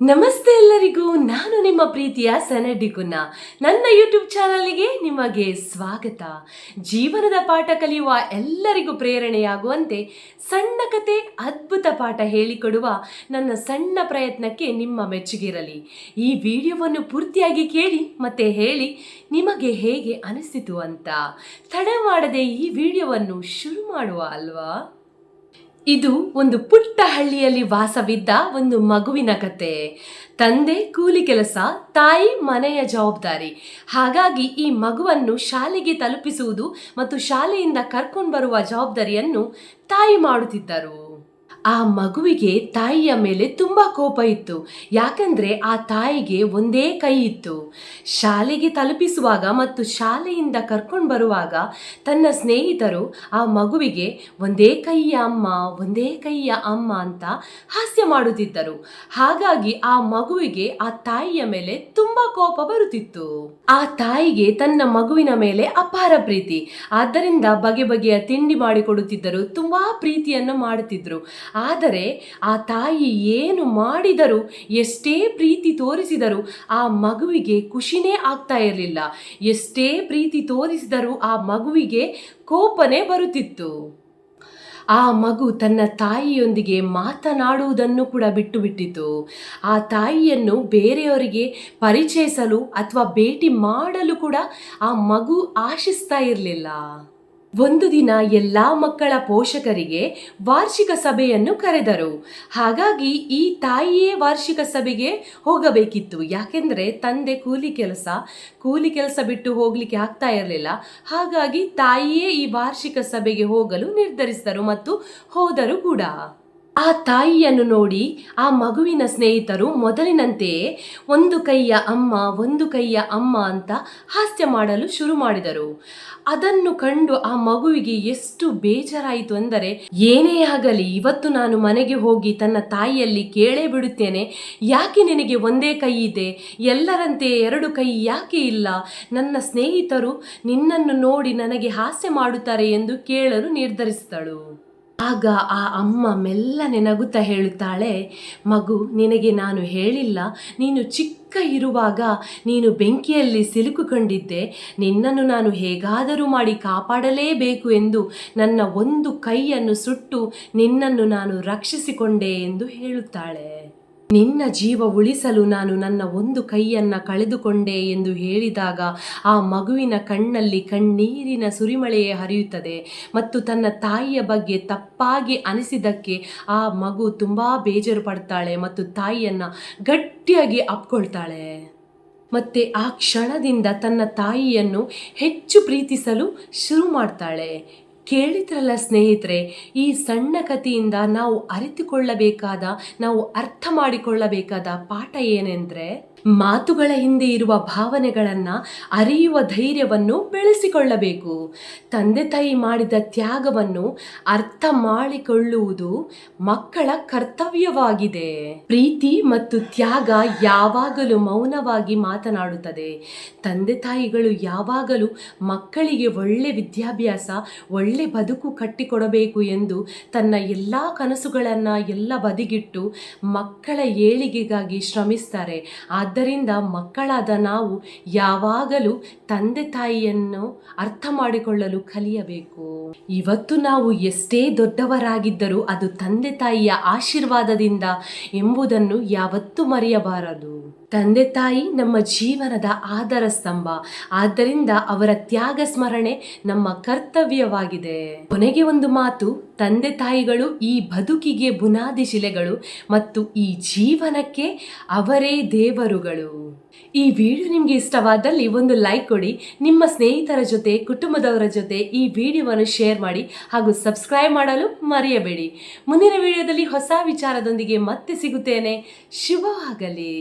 ನಮಸ್ತೆ ಎಲ್ಲರಿಗೂ, ನಾನು ನಿಮ್ಮ ಪ್ರೀತಿಯ ಸನಡ್ಡಿ ಕುನ್ನ ನನ್ನ ಯೂಟ್ಯೂಬ್ ಚಾನಲ್ಗೆ ನಿಮಗೆ ಸ್ವಾಗತ. ಜೀವನದ ಪಾಠ ಕಲಿಯುವ ಎಲ್ಲರಿಗೂ ಪ್ರೇರಣೆಯಾಗುವಂತೆ ಸಣ್ಣ ಕತೆ, ಅದ್ಭುತ ಪಾಠ ಹೇಳಿಕೊಡುವ ನನ್ನ ಸಣ್ಣ ಪ್ರಯತ್ನಕ್ಕೆ ನಿಮ್ಮ ಮೆಚ್ಚುಗಿರಲಿ ಈ ವಿಡಿಯೋವನ್ನು ಪೂರ್ತಿಯಾಗಿ ಕೇಳಿ, ಮತ್ತೆ ಹೇಳಿ ನಿಮಗೆ ಹೇಗೆ ಅನಿಸಿತು ಅಂತ. ತಡ ಮಾಡದೆ ಈ ವಿಡಿಯೋವನ್ನು ಶುರು ಮಾಡುವ ಅಲ್ವಾ? ಇದು ಒಂದು ಪುಟ್ಟ ಹಳ್ಳಿಯಲ್ಲಿ ವಾಸವಿದ್ದ ಒಂದು ಮಗುವಿನ ಕತೆ. ತಂದೆ ಕೂಲಿ ಕೆಲಸ, ತಾಯಿ ಮನೆಯ ಜವಾಬ್ದಾರಿ. ಹಾಗಾಗಿ ಈ ಮಗುವನ್ನು ಶಾಲೆಗೆ ತಲುಪಿಸುವುದು ಮತ್ತು ಶಾಲೆಯಿಂದ ಕರ್ಕೊಂಡು ಬರುವ ಜವಾಬ್ದಾರಿಯನ್ನು ತಾಯಿ ಮಾಡುತ್ತಿದ್ದರು. ಆ ಮಗುವಿಗೆ ತಾಯಿಯ ಮೇಲೆ ತುಂಬ ಕೋಪ ಇತ್ತು. ಯಾಕಂದ್ರೆ ಆ ತಾಯಿಗೆ ಒಂದೇ ಕೈ ಇತ್ತು. ಶಾಲೆಗೆ ತಲುಪಿಸುವಾಗ ಮತ್ತು ಶಾಲೆಯಿಂದ ಕರ್ಕೊಂಡು ಬರುವಾಗ ತನ್ನ ಸ್ನೇಹಿತರು ಆ ಮಗುವಿಗೆ ಒಂದೇ ಕೈಯ ಅಮ್ಮ, ಒಂದೇ ಕೈಯ ಅಮ್ಮ ಅಂತ ಹಾಸ್ಯ ಮಾಡುತ್ತಿದ್ದರು. ಹಾಗಾಗಿ ಆ ಮಗುವಿಗೆ ಆ ತಾಯಿಯ ಮೇಲೆ ತುಂಬ ಕೋಪ ಬರುತ್ತಿತ್ತು. ಆ ತಾಯಿಗೆ ತನ್ನ ಮಗುವಿನ ಮೇಲೆ ಅಪಾರ ಪ್ರೀತಿ. ಆದ್ದರಿಂದ ಬಗೆ ಬಗೆಯ ತಿಂಡಿ ಮಾಡಿಕೊಡುತ್ತಿದ್ದರು, ತುಂಬಾ ಪ್ರೀತಿಯನ್ನು ಮಾಡುತ್ತಿದ್ದರು ಆದರೆ ಆ ತಾಯಿ ಏನು ಮಾಡಿದರೂ, ಎಷ್ಟೇ ಪ್ರೀತಿ ತೋರಿಸಿದರೂ ಆ ಮಗುವಿಗೆ ಖುಷಿನೇ ಆಗ್ತಾ ಇರಲಿಲ್ಲ. ಎಷ್ಟೇ ಪ್ರೀತಿ ತೋರಿಸಿದರೂ ಆ ಮಗುವಿಗೆ ಕೋಪನೇ ಬರುತ್ತಿತ್ತು. ಆ ಮಗು ತನ್ನ ತಾಯಿಯೊಂದಿಗೆ ಮಾತನಾಡುವುದನ್ನು ಕೂಡ ಬಿಟ್ಟು ಬಿಟ್ಟಿತು ಆ ತಾಯಿಯನ್ನು ಬೇರೆಯವರಿಗೆ ಪರಿಚಯಿಸಲು ಅಥವಾ ಭೇಟಿ ಮಾಡಲು ಕೂಡ ಆ ಮಗು ಆಶಿಸ್ತಾ ಇರಲಿಲ್ಲ. ಒಂದು ದಿನ ಎಲ್ಲ ಮಕ್ಕಳ ಪೋಷಕರಿಗೆ ವಾರ್ಷಿಕ ಸಭೆಯನ್ನು ಕರೆದರು. ಹಾಗಾಗಿ ಈ ತಾಯಿಯೇ ವಾರ್ಷಿಕ ಸಭೆಗೆ ಹೋಗಬೇಕಿತ್ತು. ಯಾಕೆಂದರೆ ತಂದೆ ಕೂಲಿ ಕೆಲಸ ಕೂಲಿ ಕೆಲಸ ಬಿಟ್ಟು ಹೋಗಲಿಕ್ಕೆ ಆಗ್ತಾ ಇರಲಿಲ್ಲ. ಹಾಗಾಗಿ ತಾಯಿಯೇ ಈ ವಾರ್ಷಿಕ ಸಭೆಗೆ ಹೋಗಲು ನಿರ್ಧರಿಸಿದರು ಮತ್ತು ಹೋದರು ಕೂಡ. ಆ ತಾಯಿಯನ್ನು ನೋಡಿ ಆ ಮಗುವಿನ ಸ್ನೇಹಿತರು ಮೊದಲಿನಂತೆಯೇ ಒಂದು ಕೈಯ ಅಮ್ಮ, ಒಂದು ಕೈಯ ಅಮ್ಮ ಅಂತ ಹಾಸ್ಯ ಮಾಡಲು ಶುರು ಮಾಡಿದರು. ಅದನ್ನು ಕಂಡು ಆ ಮಗುವಿಗೆ ಎಷ್ಟು ಬೇಜಾರಾಯಿತು ಅಂದರೆ, ಏನೇ ಆಗಲಿ, ಇವತ್ತು ನಾನು ಮನೆಗೆ ಹೋಗಿ ತನ್ನ ತಾಯಿಯಲ್ಲಿ ಕೇಳೇ ಬಿಡುತ್ತೇನೆ. ಯಾಕೆ ನಿನಗೆ ಒಂದೇ ಕೈ ಇದೆ? ಎಲ್ಲರಂತೆ ಎರಡು ಕೈ ಯಾಕೆ ಇಲ್ಲ? ನನ್ನ ಸ್ನೇಹಿತರು ನಿನ್ನನ್ನು ನೋಡಿ ನನಗೆ ಹಾಸ್ಯ ಮಾಡುತ್ತಾರೆ ಎಂದು ಕೇಳಲು ನಿರ್ಧರಿಸಿದಳು. ಆಗ ಆ ಅಮ್ಮ ಮೆಲ್ಲನೆ ನಗುತ್ತಾ ಹೇಳುತ್ತಾಳೆ, ಮಗು, ನಿನಗೆ ನಾನು ಹೇಳಿಲ್ಲ. ನೀನು ಚಿಕ್ಕ ಇರುವಾಗ ನೀನು ಬೆಂಕಿಯಲ್ಲಿ ಸಿಲುಕುಕೊಂಡಿದ್ದೆ. ನಿನ್ನನ್ನು ನಾನು ಹೇಗಾದರೂ ಮಾಡಿ ಕಾಪಾಡಲೇಬೇಕು ಎಂದು ನನ್ನ ಒಂದು ಕೈಯನ್ನು ಸುಟ್ಟು ನಿನ್ನನ್ನು ನಾನು ರಕ್ಷಿಸಿಕೊಂಡೆ ಎಂದು ಹೇಳುತ್ತಾಳೆ. ನಿನ್ನ ಜೀವ ಉಳಿಸಲು ನಾನು ನನ್ನ ಒಂದು ಕೈಯನ್ನ ಕಳೆದುಕೊಂಡೆ ಎಂದು ಹೇಳಿದಾಗ ಆ ಮಗುವಿನ ಕಣ್ಣಲ್ಲಿ ಕಣ್ಣೀರಿನ ಸುರಿಮಳೆಯೇ ಹರಿಯುತ್ತದೆ ಮತ್ತು ತನ್ನ ತಾಯಿಯ ಬಗ್ಗೆ ತಪ್ಪಾಗಿ ಅನಿಸಿದ್ದಕ್ಕೆ ಆ ಮಗು ತುಂಬಾ ಬೇಜಾರು ಪಡ್ತಾಳೆ ಮತ್ತು ತಾಯಿಯನ್ನ ಗಟ್ಟಿಯಾಗಿ ಅಪ್ಕೊಳ್ತಾಳೆ. ಮತ್ತೆ ಆ ಕ್ಷಣದಿಂದ ತನ್ನ ತಾಯಿಯನ್ನು ಹೆಚ್ಚು ಪ್ರೀತಿಸಲು ಶುರು ಮಾಡ್ತಾಳೆ. ಕೇಳಿದ್ರಲ್ಲ ಸ್ನೇಹಿತರೆ ಈ ಸಣ್ಣ ಕಥೆಯಿಂದ ನಾವು ಅರಿತುಕೊಳ್ಳಬೇಕಾದ ನಾವು ಅರ್ಥ ಮಾಡಿಕೊಳ್ಳಬೇಕಾದ ಪಾಠ ಏನೆಂದರೆ ಮಾತುಗಳ ಹಿಂದೆ ಇರುವ ಭಾವನೆಗಳನ್ನು ಅರಿಯುವ ಧೈರ್ಯವನ್ನು ಬೆಳೆಸಿಕೊಳ್ಳಬೇಕು. ತಂದೆ ತಾಯಿ ಮಾಡಿದ ತ್ಯಾಗವನ್ನು ಅರ್ಥ ಮಾಡಿಕೊಳ್ಳುವುದು ಮಕ್ಕಳ ಕರ್ತವ್ಯವಾಗಿದೆ. ಪ್ರೀತಿ ಮತ್ತು ತ್ಯಾಗ ಯಾವಾಗಲೂ ಮೌನವಾಗಿ ಮಾತನಾಡುತ್ತದೆ. ತಂದೆ ತಾಯಿಗಳು ಯಾವಾಗಲೂ ಮಕ್ಕಳಿಗೆ ಒಳ್ಳೆ ವಿದ್ಯಾಭ್ಯಾಸ, ಒಳ್ಳೆ ಬದುಕು ಕಟ್ಟಿಕೊಡಬೇಕು ಎಂದು ತನ್ನ ಎಲ್ಲ ಕನಸುಗಳನ್ನು ಎಲ್ಲ ಬದಿಗಿಟ್ಟು ಮಕ್ಕಳ ಏಳಿಗೆಗಾಗಿ ಶ್ರಮಿಸ್ತಾರೆ. ಆದ್ದರಿಂದ ಮಕ್ಕಳಾದ ನಾವು ಯಾವಾಗಲೂ ತಂದೆ ತಾಯಿಯನ್ನು ಅರ್ಥ ಮಾಡಿಕೊಳ್ಳಲು ಕಲಿಯಬೇಕು. ಇವತ್ತು ನಾವು ಎಷ್ಟೇ ದೊಡ್ಡವರಾಗಿದ್ದರೂ ಅದು ತಂದೆ ತಾಯಿಯ ಆಶೀರ್ವಾದದಿಂದ ಎಂಬುದನ್ನು ಯಾವತ್ತೂ ಮರೆಯಬಾರದು. ತಂದೆ ತಾಯಿ ನಮ್ಮ ಜೀವನದ ಆಧಾರ ಸ್ತಂಭ. ಆದ್ದರಿಂದ ಅವರ ತ್ಯಾಗ ಸ್ಮರಣೆ ನಮ್ಮ ಕರ್ತವ್ಯವಾಗಿದೆ. ಕೊನೆಗೆ ಒಂದು ಮಾತು ತಂದೆ ತಾಯಿಗಳು ಈ ಬದುಕಿಗೆ ಬುನಾದಿ ಶಿಲೆಗಳು ಮತ್ತು ಈ ಜೀವನಕ್ಕೆ ಅವರೇ ದೇವರುಗಳು. ಈ ವಿಡಿಯೋ ನಿಮಗೆ ಇಷ್ಟವಾದಲ್ಲಿ ಒಂದು ಲೈಕ್ ಕೊಡಿ, ನಿಮ್ಮ ಸ್ನೇಹಿತರ ಜೊತೆ, ಕುಟುಂಬದವರ ಜೊತೆ ಈ ವಿಡಿಯೋವನ್ನು ಶೇರ್ ಮಾಡಿ ಹಾಗೂ ಸಬ್ಸ್ಕ್ರೈಬ್ ಮಾಡಲು ಮರೆಯಬೇಡಿ. ಮುಂದಿನ ವಿಡಿಯೋದಲ್ಲಿ ಹೊಸ ವಿಚಾರದೊಂದಿಗೆ ಮತ್ತೆ ಸಿಗುತ್ತೇನೆ. ಶುಭವಾಗಲಿ.